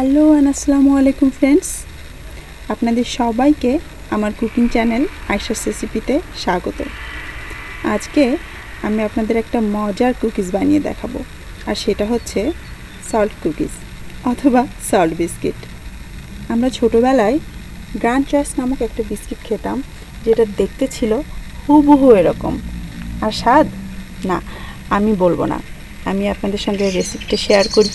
Hello and আসসালামু আলাইকুম friends আপনাদের সবাইকে আমার কুকিং চ্যানেল আইসাস রেসিপিতে স্বাগত। আজকে আমি আপনাদের একটা মজার কুকিজ বানিয়ে দেখাবো, আর সেটা হচ্ছে সল্ট কুকিজ অথবা সল্ট বিস্কিট আমরা ছোটোবেলায় গ্র্যান্ড চার্স নামক একটা বিস্কিট খেতাম, যেটা দেখতে ছিল হুবহু এরকম। আর স্বাদ? না, আমি বলব না। আমি আপনাদের সঙ্গে রেসিপিটা শেয়ার করি।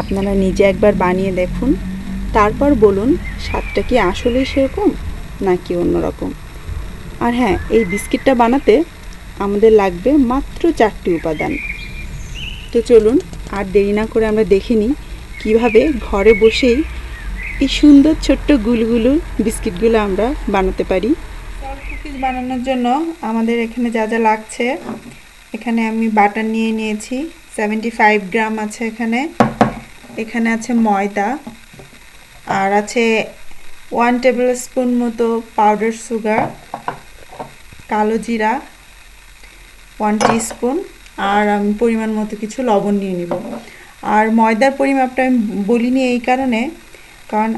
আপনারা নিজে একবার বানিয়ে দেখুন। তারপর বলুন, স্বাদটা কি আসলেই সেরকম নাকি অন্যরকম? আর হ্যাঁ এই বিস্কিটটা বানাতে আমাদের লাগবে মাত্র চারটি উপাদান। তো চলুন, আর দেরি না করে আমরা দেখে নিই কীভাবে ঘরে বসেই এই সুন্দর ছোট্ট গুলগুলো বিস্কিটগুলো আমরা বানাতে পারি। কুকিজ বানানোর জন্য আমাদের এখানে যা যা লাগছে, এখানে আমি বাটার নিয়ে নিয়েছি সেভেন্টি ফাইভ গ্রাম আছে এখানে। এখানে আছে ময়দা, আর আছে ওয়ান টেবিল স্পুন মতো পাউডার সুগার কালো জিরা ওয়ান স্পুন আর আমি পরিমাণ মতো কিছু লবণ নিয়ে নিব। আর ময়দার পরিমাপটা আমি বলিনি এই কারণে, কারণ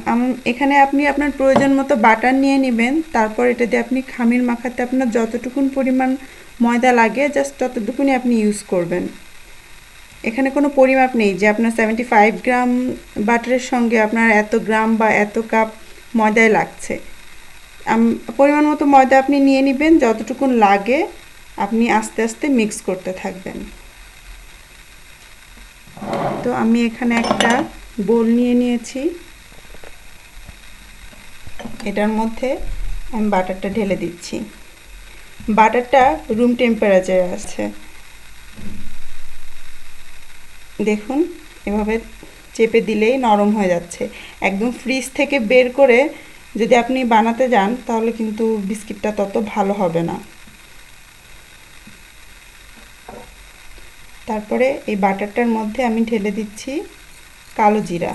এখানে আপনি আপনার প্রয়োজন মতো বাটার নিয়ে নেবেন, তারপর এটা দিয়ে আপনি খামির মাখাতে আপনার যতটুকুন পরিমাণ ময়দা লাগে জাস্ট ততটুকুনি আপনি ইউজ করবেন। এখানে কোনো পরিমাপ নেই যে আপনার সেভেন্টি ফাইভ গ্রাম বাটারের সঙ্গে আপনার এত গ্রাম বা এত কাপ ময়দায় লাগছে। পরিমাণ মতো ময়দা আপনি নিয়ে নেবেন, যতটুকুন লাগে আপনি আস্তে আস্তে মিক্স করতে থাকবেন। তো আমি এখানে একটা বোল নিয়ে নিয়েছি। এটার মধ্যে আমি বাটারটা ঢেলে দিচ্ছি। বাটারটা রুম টেম্পারেচারে আছে। দেখুন, এভাবে চেপে দিলেই নরম হয়ে যাচ্ছে। একদম ফ্রিজ থেকে বের করে যদি আপনি বানাতে যান, তাহলে কিন্তু বিস্কিটটা তত ভালো হবে না। তারপরে এই বাটারটার মধ্যে আমি ঢেলে দিচ্ছি কালো জিরা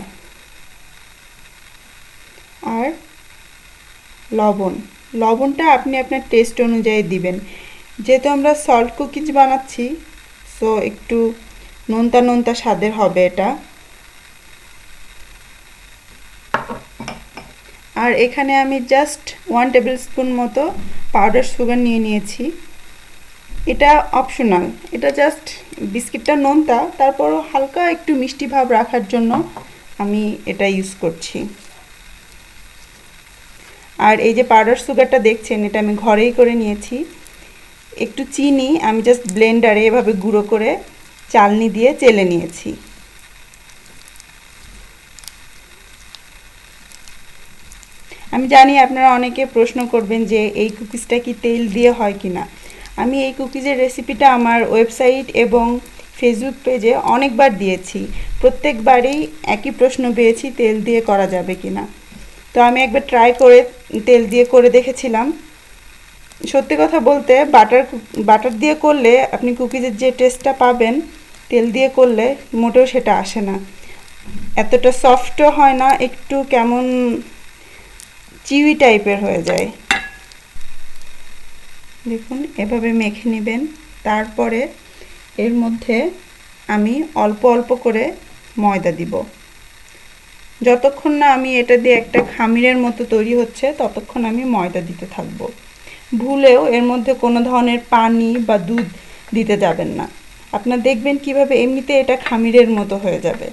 আর লবণ। লবণটা আপনি আপনার টেস্ট অনুযায়ী দিবেন। যেহেতু আমরা সল্ট কুকিজ বানাচ্ছি সো একটু নোনতা নোনতা স্বাদের হবে এটা। আর এখানে আমি জাস্ট ওয়ান টেবিল স্পুন মতো পাউডার সুগার নিয়ে নিয়েছি। এটা অপশনাল এটা জাস্ট বিস্কিটটা নোনতা তারপরও হালকা একটু মিষ্টি ভাব রাখার জন্য আমি এটা ইউজ করছি। আর এই যে পাউডার সুগারটা দেখছেন, এটা আমি ঘরেই করে নিয়েছি। একটু চিনি, আমি জাস্ট ব্লেন্ডারে এভাবে গুঁড়ো করে চালনি দিয়ে চেলে নিয়েছি। আমি জানি আপনারা অনেকে প্রশ্ন করবেন যে এই কুকিজটা কি তেল দিয়ে হয় কি না। আমি এই কুকিজের রেসিপিটা আমার ওয়েবসাইট এবং ফেসবুক পেজে অনেকবার দিয়েছি। প্রত্যেকবারই একই প্রশ্ন পেয়েছি, তেল দিয়ে করা যাবে কি না। তো আমি একবার ট্রাই করে, তেল দিয়ে করে দেখেছিলাম। সত্যি কথা বলতে, বাটার বাটার দিয়ে করলে আপনি কুকিজের যে টেস্টটা পাবেন তেল দিয়ে করলে মোটেও সেটা আসে না। এতটা সফটও হয় না, একটু কেমন চিউই টাইপের হয়ে যায়। দেখুন, এভাবে মেখে নেবেন। তারপরে এর মধ্যে আমি অল্প অল্প করে ময়দা দিব। যতক্ষণ না আমি এটা দিয়ে একটা খামিরের মতো তৈরি হচ্ছে, ততক্ষণ আমি ময়দা দিতে থাকব। ভুলেও এর মধ্যে কোনো ধরনের পানি বা দুধ দিতে যাবেন না। আপনার দেখবেন কীভাবে এমনিতে এটা খামিরের মতো হয়ে যাবে।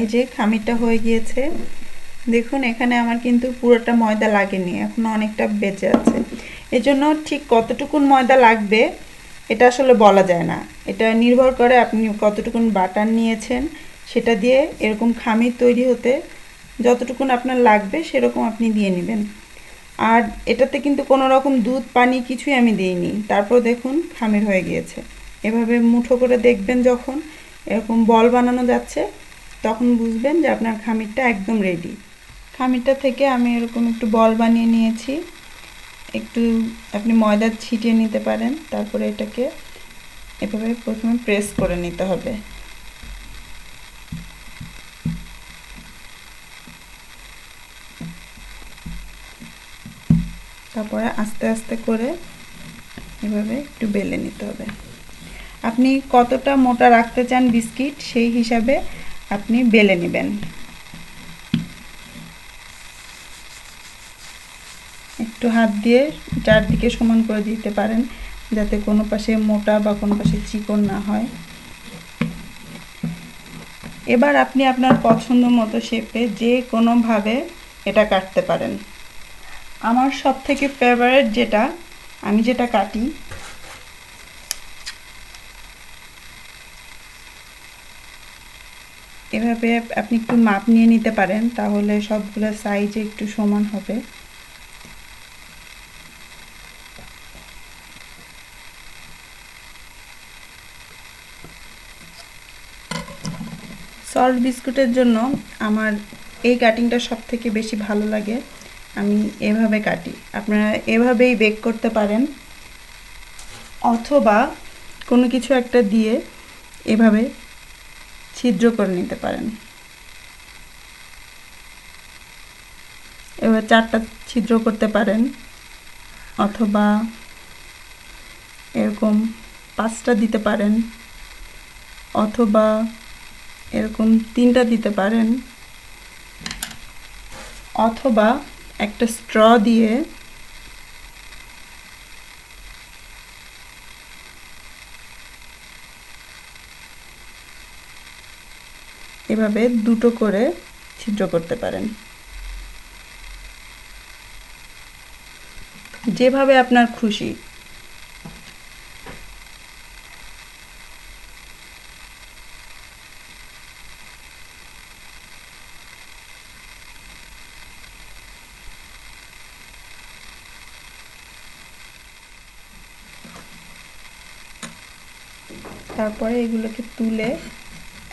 এই যে খামিরটা হয়ে গিয়েছে। দেখুন, এখানে আমার কিন্তু পুরোটা ময়দা লাগেনি, এখন অনেকটা বেঁচে আছে। এজন্য ঠিক কতটুকুন ময়দা লাগবে এটা আসলে বলা যায় না। এটা নির্ভর করে আপনি কতটুকুন বাটার নিয়েছেন, সেটা দিয়ে এরকম খামির তৈরি হতে যতটুকুন আপনার লাগবে সেরকম আপনি দিয়ে নেবেন। আর এটাতে কিন্তু কোনো রকম দুধ, পানি কিছুই আমি দিইনি। তারপর দেখুন খামির হয়ে গিয়েছে। এভাবে মুঠো করে দেখবেন যখন এরকম বল বানানো যাচ্ছে, তখন বুঝবেন যে আপনার খামিরটা একদম রেডি খামিরটা থেকে আমি এরকম একটু বল বানিয়ে নিয়েছি। একটু আপনি ময়দা ছিটিয়ে নিতে পারেন, তারপরে এটাকে এভাবে প্রথমে প্রেস করে নিতে হবে। তারপরে আস্তে আস্তে করে এভাবে একটু বেলে নিতে হবে। আপনি কতটা মোটা রাখতে চান বিস্কিট, সেই হিসাবে আপনি বেলে নেবেন। একটু হাত দিয়ে চারদিকে সমান করে দিতে পারেন, যাতে কোনো পাশে মোটা বা কোনো পাশে চিকন না হয়। এবার আপনি আপনার পছন্দ মতো শেপে যে কোনোভাবে এটা কাটতে পারেন। আমার সব থেকে ফেভারিট যেটা, আমি যেটা কাটি, এভাবে আপনি একটু মাপ নিয়ে নিতে পারেন, তাহলে সবগুলো সাইজে একটু সমান হবে। সল্ট বিস্কুটের জন্য আমার এই কাটিংটা সব থেকে বেশি ভালো লাগে। আমি এভাবে কাটি। আপনারা এভাবেই বেক করতে পারেন। অথবা কোনো কিছু একটা দিয়ে এভাবে ছিদ্র করে নিতে পারেন। এবার চারটা ছিদ্র করতে পারেন। অথবা এরকম পাঁচটা দিতে পারেন। অথবা এরকম তিনটা দিতে পারেন। অথবা একটা স্ট্র দিয়ে এভাবে দুটো করে ছিদ্র করতে পারেন। যেভাবে আপনার খুশি। তারপরে এগুলোকে তুলে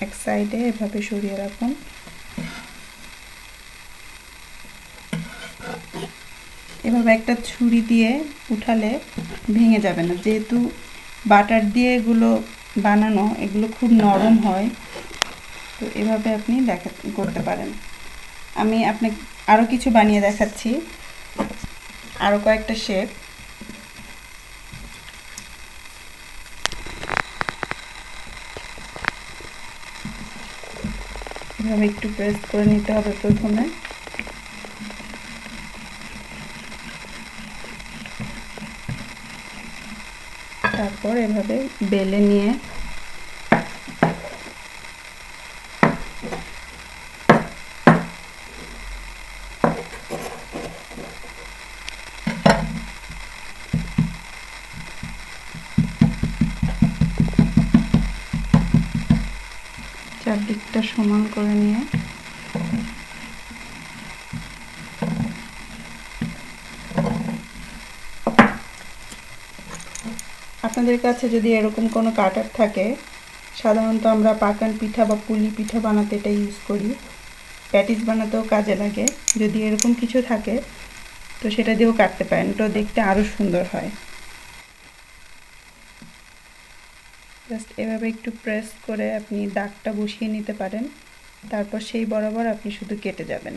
এক সাইডে এভাবে সরিয়ে রাখুন। এভাবে একটা ছুরি দিয়ে উঠালে ভেঙে যাবে না। যেহেতু বাটার দিয়ে এগুলো বানানো, এগুলো খুব নরম হয়, তো এভাবে আপনি দেখা, করতে পারেন। আমি আপনাকে আরও কিছু বানিয়ে দেখাচ্ছি। আরও কয়েকটা শেপ এভাবে একটু পেস্ট করে নিতে হবে প্রথমে। তারপর এভাবে বেলে নিয়ে চারদিকটা সমান করে নিয়ে। আপনাদের কাছে যদি এরকম কোনো কাটার থাকে, সাধারণত আমরা পাকান পিঠা বা পুলি পিঠা বানাতে এটা ইউজ করি। প্যাটিস বানাতেও কাজে লাগে। যদি এরকম কিছু থাকে, তো সেটা দিয়েও কাটতে পারেন। তো দেখতে আরও সুন্দর হয়। জাস্ট এভাবে একটু প্রেস করে আপনি দাগটা বসিয়ে নিতে পারেন। তারপর সেই বরাবর আপনি শুধু কেটে যাবেন।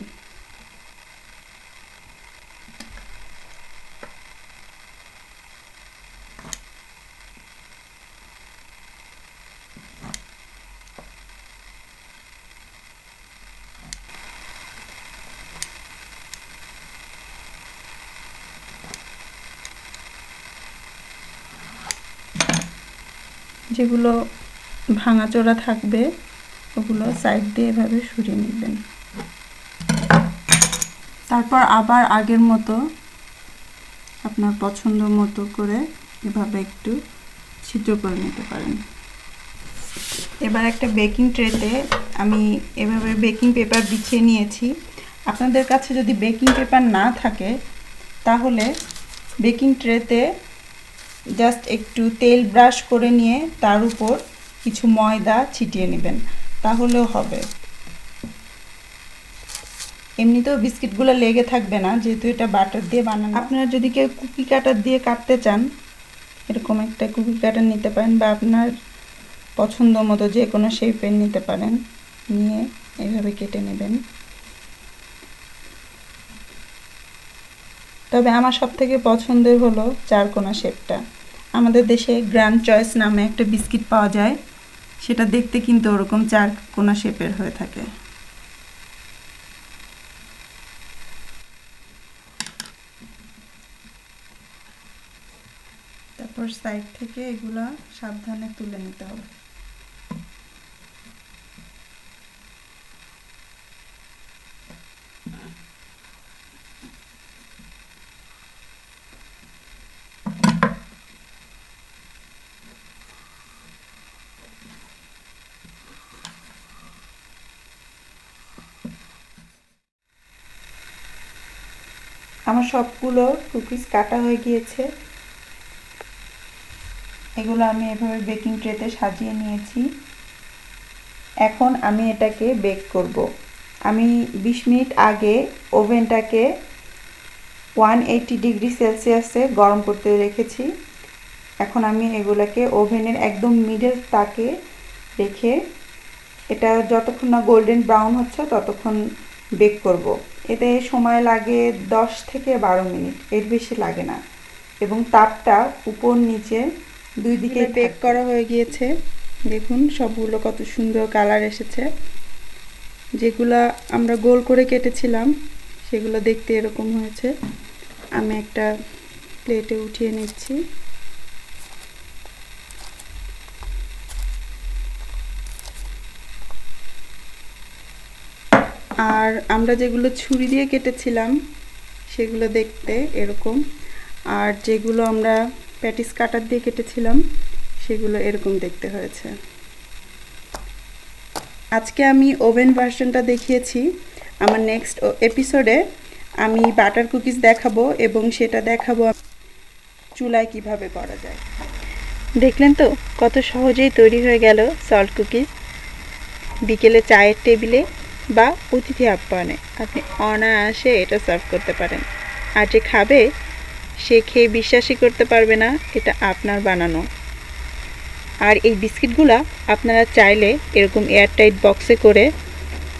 যেগুলো ভাঙাচোরা থাকবে, ওগুলো সাইড দিয়ে এভাবে সরিয়ে নেবেন। তারপর আবার আগের মতো আপনার পছন্দ মতো করে এভাবে একটু ছিদ্র করে নিতে পারেন। এবার একটা বেকিং ট্রেতে আমি এভাবে বেকিং পেপার বিছিয়ে নিয়েছি। আপনাদের কাছে যদি বেকিং পেপার না থাকে, তাহলে বেকিং ট্রেতে জাস্ট একটু তেল ব্রাশ করে নিয়ে তার উপর কিছু ময়দা ছিটিয়ে নেবেন। তাহলেও হবে। এমনিতেও বিস্কিটগুলো লেগে থাকবে না, যেহেতু এটা বাটার দিয়ে বানানো। আপনারা যদি কেউ কুকি কাটার দিয়ে কাটতে চান, এরকম একটা কুকি কাটার নিতে পারেন বা আপনার পছন্দ মতো যে কোনো শেপের নিতে পারেন। নিয়ে এইভাবে কেটে নেবেন। তবে আমার সব থেকে পছন্দের হলো চারকোনা শেপটা। আমাদের দেশে গ্র্যান্ড চয়েস নামে একটা বিস্কিট পাওয়া যায়, সেটা দেখতে কিন্তু ওরকম চারকোনা শেপের হয়ে থাকে। তারপর সাইড থেকে এগুলা সাবধানে তুলে নিতে হবে। আমার সবগুলো কুকিজ কাটা হয়ে গিয়েছে এগুলো আমি এভাবে বেকিং ট্রেতে সাজিয়ে নিয়েছি এখন আমি এটাকে বেক করব। আমি 20 মিনিট আগে ওভেনটাকে ওয়ান এইটি ডিগ্রি সেলসিয়াসে গরম করতে রেখেছি এখন আমি এগুলোকে ওভেনের একদম মিডল তাকে রেখে এটা যতক্ষণ না গোল্ডেন ব্রাউন হচ্ছে ততক্ষণ বেক করব। এতে সময় লাগে 10 থেকে বারো মিনিট এর বেশি লাগে না। এবং তাপটা উপর নিচে দুই দিকে বেক করা হয়ে গিয়েছে। দেখুন সবগুলো কত সুন্দর কালার এসেছে। যেগুলো আমরা গোল করে কেটেছিলাম সেগুলো দেখতে এরকম হয়েছে। আমি একটা প্লেটে উঠিয়ে নিচ্ছি। আর আমরা যেগুলো ছুরি দিয়ে কেটেছিলাম, সেগুলো দেখতে এরকম। আর যেগুলো আমরা প্যাটিস কাটার দিয়ে কেটেছিলাম, সেগুলো এরকম দেখতে হয়েছে। আজকে আমি ওভেন ভার্সনটা দেখিয়েছি। আমার নেক্সট এপিসোডে আমি বাটার কুকিজ দেখাবো এবং সেটা দেখাবো চুলায় কীভাবে করা যায়। দেখলেন তো কত সহজেই তৈরি হয়ে গেল সল্ট কুকিজ বিকেলে চায়ের টেবিলে বা অতিথি আপ্যায়নে। আপনি অনায়াসে এটা সার্ভ করতে পারেন। আর যে খাবে, সে খেয়ে বিশ্বাসই করতে পারবে না, এটা আপনার বানানো। আর এই বিস্কিটগুলা আপনারা চাইলে এরকম এয়ারটাইট বক্সে করে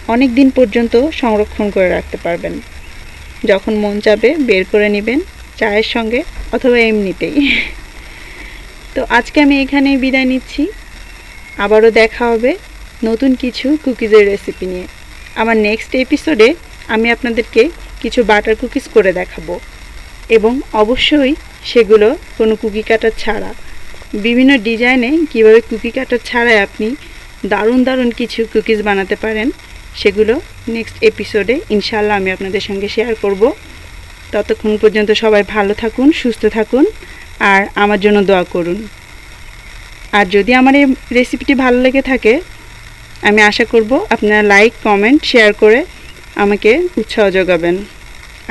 অনেক দিন পর্যন্ত সংরক্ষণ করে রাখতে পারবেন। যখন মন চাবে বের করে নেবেন চায়ের সঙ্গে অথবা এমনিতেই। তো আজকে আমি এখানেই বিদায় নিচ্ছি। আবারও দেখা হবে নতুন কিছু কুকিজের রেসিপি নিয়ে। আমার নেক্সট এপিসোডে আমি আপনাদেরকে কিছু বাটার কুকিজ করে দেখাবো। এবং অবশ্যই সেগুলো কোনো কুকি কাটার ছাড়া। বিভিন্ন ডিজাইনে কীভাবে কুকি কাটার ছাড়াই আপনি দারুণ দারুণ কিছু কুকিজ বানাতে পারেন, সেগুলো নেক্সট এপিসোডে ইনশাল্লাহ আমি আপনাদের সঙ্গে শেয়ার করব। ততক্ষণ পর্যন্ত সবাই ভালো থাকুন, সুস্থ থাকুন, আর আমার জন্য দোয়া করুন। আর যদি আমার এই রেসিপিটি ভালো লেগে থাকে আমি আশা করব আপনারা লাইক কমেন্ট শেয়ার করে আমাকে উৎসাহ যোগাবেন।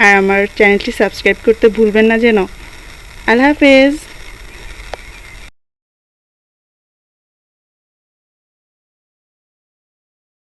আর আমার চ্যানেলটি সাবস্ক্রাইব করতে ভুলবেন না যেন। আল্লাহ হাফেজ।